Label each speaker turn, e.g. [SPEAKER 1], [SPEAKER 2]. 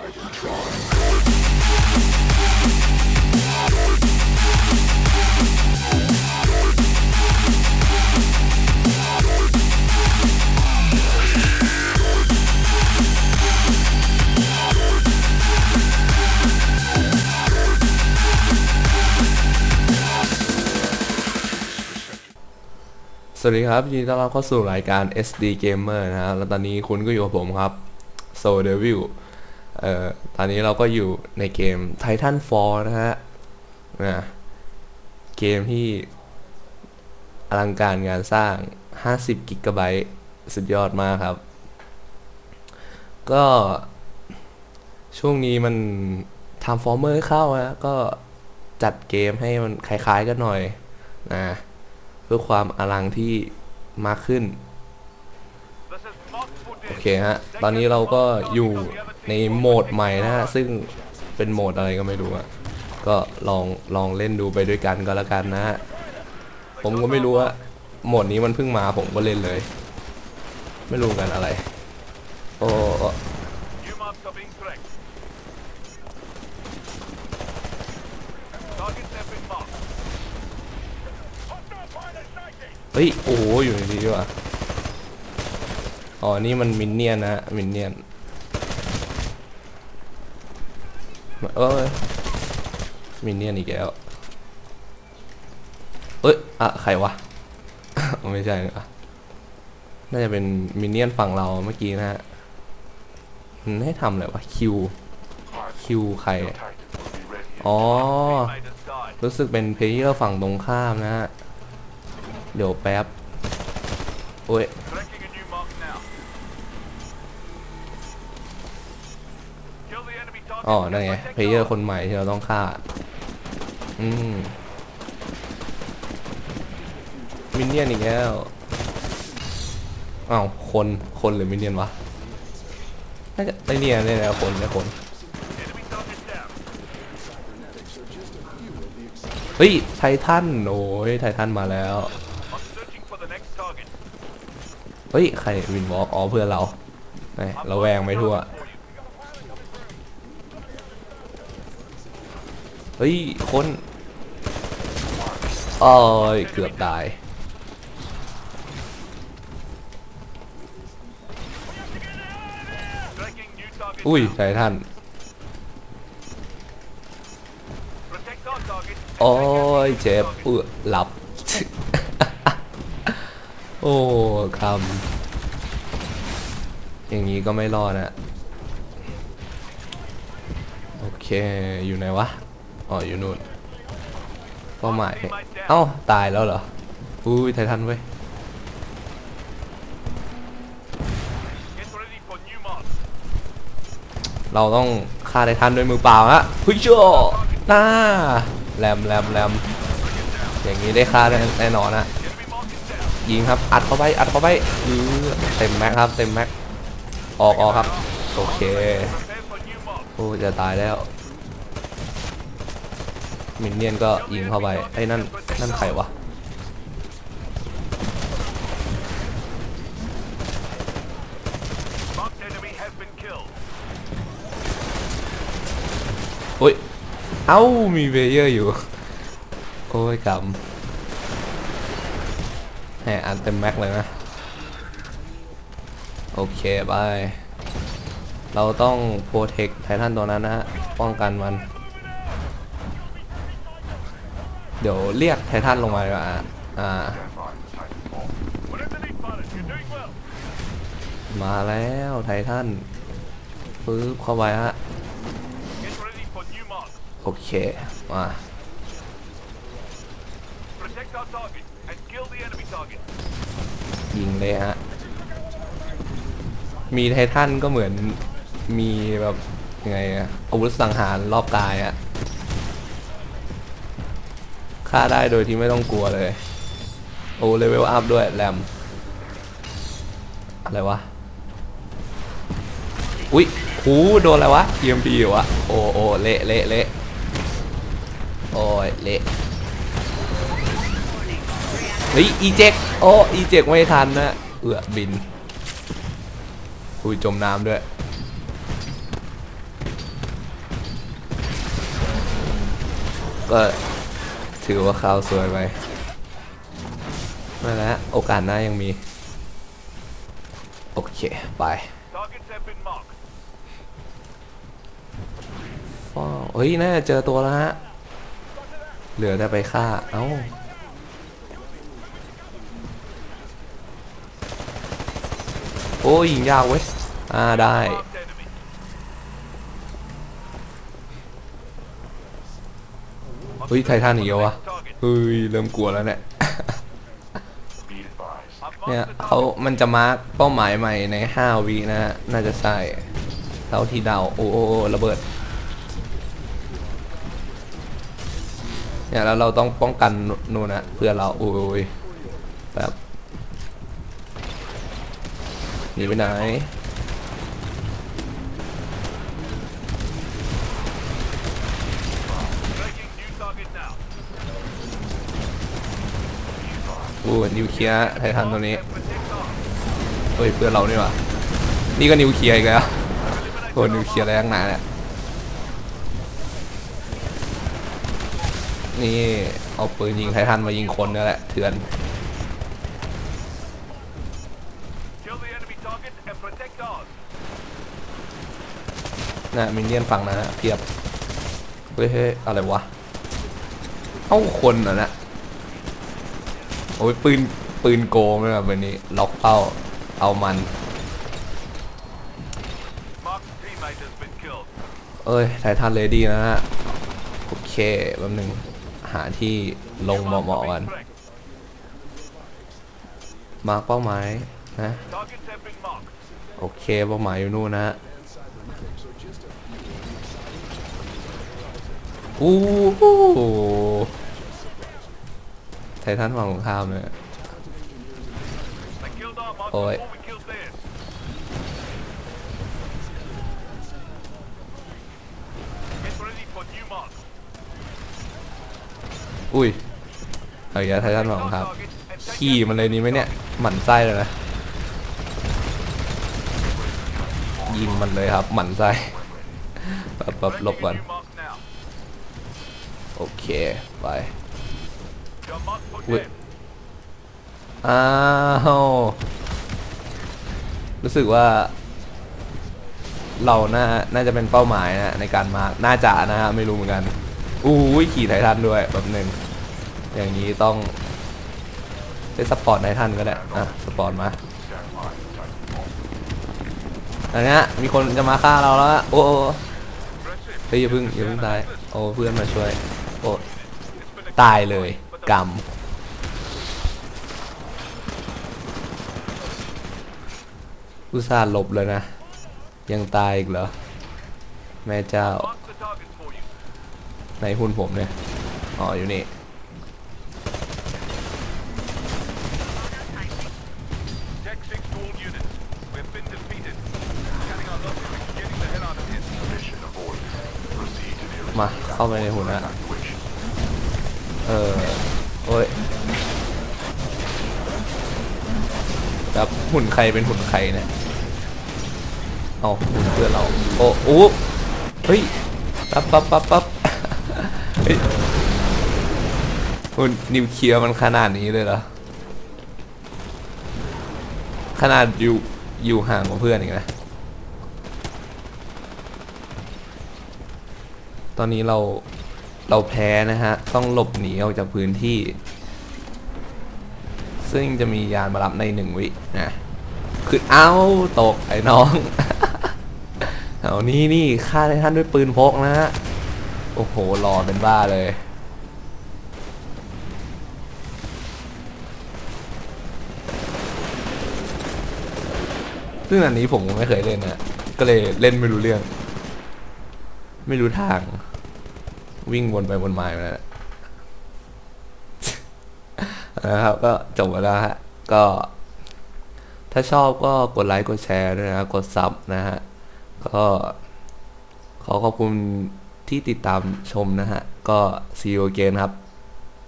[SPEAKER 1] สวัสดีครับยินดีต้อนรับเข้าสู่รายการ SD Gamer นะครับแล้วตอนนี้คุณก็อยู่กับผมครับ Soul Devil เอ่อตอนนี้เราก็อยู่ในเกม Titanfall นะฮะนะเกมที่อลังการงานสร้าง 50กิกะไบต์สุดยอดมากครับ ก็ช่วงนี้มัน Transformer เข้านะก็จัดเกมให้มันคล้ายๆกันหน่อยนะเพื่อความอลังที่มากขึ้น โอเคฮะ ตอนนี้เราก็อยู่ ในโหมดใหม่นะฮะซึ่งเป็นโหมดอะไรก็ไม่รู้อะก็ลองลองเล่นดูไปด้วยกันก็แล้วกันนะฮะผมก็ไม่รู้ว่าโหมดนี้มันเพิ่งมาผมก็เล่นเลย ไม่รู้กันอะไร โอ้เฮ้ย โอ้โหอยู่ในนี้ด้วยว่ะอ๋อ นี่มันมินเนี่ยนนะฮะมินเนี่ยน เอ้ยมินเนี่ยนอีกแล้วเอ้ยอะใครวะ ไม่ใช่นะน่าจะเป็นมินเนี่ยนฝั่งเราเมื่อกี้นะฮะมันให้ทำอะไรวะคิวคิวใคร อ๋อ รู้สึกเป็นเพลเยอร์ฝั่งตรงข้ามนะฮะ เดี๋ยวแป๊บ โอ้ย อ๋อ นั่นไง เพลเยอร์คนใหม่ที่เราต้องฆ่า อืม มินเนี่ยนอีกแล้วอ้าวคน คนหรือมินเนี่ยนวะ น่าจะไอเนี่ยเนี่ยนะคนนี่คน เฮ้ย ไททัน โอ้ย ไททันมาแล้ว เฮ้ย ใครวินวอล์กอ๋อเพื่อนเรา เราแวงไปทั่ว เฮ้ยคนโอ้ยเกือบตายอุ้ย
[SPEAKER 2] now.
[SPEAKER 1] ไททันโอ้ยเจ็บเอือหลับ โอ้คำอย่างนี้ก็ไม่รอดนะ โอเค อยู่ไหนวะ อ๋ออยู่นู่นเป้าหมายเอ้าตายแล้วเหรออุ้ยไททันเว้ยเราต้องฆ่าไททันด้วยมือเปล่าฮะฮ้ยโชหน้าแรมแรมแรมอย่างนี้ได้ฆ่าแน่แน่นอนนะยิงครับอัดเข้าไปอัดเข้าไปอือเต็มแม็กครับเต็มแม็กออกออกครับโอเคโอ้จะตายแล้ว มินเนี่ยนก็ยิงเข้าไปไอ้นั่นนั่นใครวะโอ้ย เอ้า มีเบเยอร์อยู่ โอ้ยกำแหมอันเต็มแม็กเลยนะ โอเคบาย เราต้องโปรเทคไททันตัวนั้นนะฮะ ป้องกันมัน เดี๋ยวเรียกไททันลงมาดีกว่าอ่า มาแล้วไททันฟื้บเข้าไปฮะ โอเค มา ยิงเลยฮะ มีไททันก็เหมือนมีแบบยังไงอะอาวุธสังหารรอบกายอะ ฆ่าได้โดยที่ไม่ต้องกลัวเลย โอ้เลเวลอัพด้วยแรม อะไรวะ อุ๊ยคูโดนอะไรวะ EMP เหรอวะ โอ้โอเละเละเละโอ้ยเละเฮ้ยอีเจ็กโอ้อีเจ็กไม่ทันนะเอือบินอุ้ยจมน้ำด้วย ก็ ถือว่าข่าวสวยไปไม่แล้วโอกาสหน้ายังมี โอเค ไปฟ้าวเฮ้ย น่าจะเจอตัวแล้วฮะ เหลือแต่ไปฆ่า เอ้าโอ้ยยิงยากเว้ย อ่า ได้ เฮ้ยไททันอีกแล้ววะ
[SPEAKER 2] Target.
[SPEAKER 1] เฮ้ยเริ่มกลัวแล้วเนี่ย
[SPEAKER 2] Be advised. I've
[SPEAKER 1] เนี่ย
[SPEAKER 2] marked the
[SPEAKER 1] เขามันจะมาร์กเป้าหมายใหม่ใน 5 วินะฮะน่าจะใช่เท่าที่เดาโอ้โอ้โอ้ระเบิดเนี่ยแล้วเราต้องป้องกันนู่นนะเพื่อเราโอ้ยแบบหนีไปไหน อู้นิวเคลียร์ไททันตัวนี้เฮ้ยเพื่อนเรานี่หว่านี่ก็นิวเคลียร์อีกแล้วโอ้นิวเคลียร์อะไรตั้งนาเนี่ยนี่เอาปืนยิงไททันมายิงคนนี่แหละเถื่อน
[SPEAKER 2] Kill the enemy target and protect ours.
[SPEAKER 1] นะมินเนี่ยนฝั่งนะเพียบเฮ้ยเฮ้ยอะไรวะเอ้าคนเหรอนะ โอ้ยปืนปืนโกงเลยแบบนี้ ล็อกเป้า เอามัน
[SPEAKER 2] Marked teammate has been killed.
[SPEAKER 1] เอ้ยไททันเลดี้นะฮะ โอเคแป๊บหนึง หาที่ลงเหมาะๆกัน
[SPEAKER 2] Correct.
[SPEAKER 1] มาร์กเป้าหมายนะ
[SPEAKER 2] Targets have been marked.
[SPEAKER 1] โอเคเป้าหมายอยู่นู่นนะฮะอู้หูไททันฝั่งตรงข้ามเลย
[SPEAKER 2] They killed our mark
[SPEAKER 1] Oi.
[SPEAKER 2] before we killed theirs. Get ready for new mark.
[SPEAKER 1] อุ้ยเอาอย่าไททันฝั่งตรงข้ามขี่มันเลยนี้ไหมเนี่ย หมั่นไส้เลยนะ ยิงมันเลยครับ หมั่นไส้แบบแบบหลบก่อน โอเค ไป
[SPEAKER 2] Your mark for
[SPEAKER 1] Wait.
[SPEAKER 2] them.
[SPEAKER 1] อ้าวรู้สึกว่า เราน่าน่าจะเป็นเป้าหมายนะในการมาร์กน่าจะนะฮะไม่รู้เหมือนกันอู้ยขี่ไททันด้วยแบบหนึ่งอย่างนี้ต้องใช้สปอร์ตไททันก็ได้อะสปอร์ตมาอันเนี้ยมีคนจะมาฆ่าเราแล้วโอ้เฮ้ยอย่าเพิ่งอย่าเพิ่งตายโอ้เพื่อนมาช่วยโอ้ตายเลย กรรม อุตส่าห์หลบเลยนะ ยังตายอีกเหรอ แม่เจ้า ในหุ่นผมเนี่ย อ๋อ อยู่นี่ มา เข้าไปในหุ่นนะ เออ แบบหุ่นใครเป็นหุ่นใครเนี่ยเอาหุ่นเพื่อนเราโอ้โอ้เฮ้ยปั๊บปั๊บปั๊บปั๊บเฮ้ยหุ่นนิวเคลียร์มันขนาดนี้เลยเหรอขนาดอยู่อยู่ห่างกว่าเพื่อนอีกนะตอนนี้เราเราแพ้นะฮะ ต้องหลบหนีออกจากพื้นที่ ซึ่งจะมียานมารับในหนึ่งวินะคือเอ้าตกไอ้น้อง เอานี่นี่ฆ่าททันด้วยปืนพกนะฮะ โอ้โหรอเป็นบ้าเลย ซึ่งอันนี้ผมไม่เคยเล่นนะก็เลยเล่นไม่รู้เรื่อง ไม่รู้ทาง วิ่งวนไปวนมาอยู่นั่นแหละ นะครับ ก็จบไปแล้วฮะก็ ถ้าชอบก็กดไลค์กดแชร์ด้วยนะกดซับนะฮะก็ขอขอบคุณที่ติดตามชมนะฮะ ก็ see you again ครับ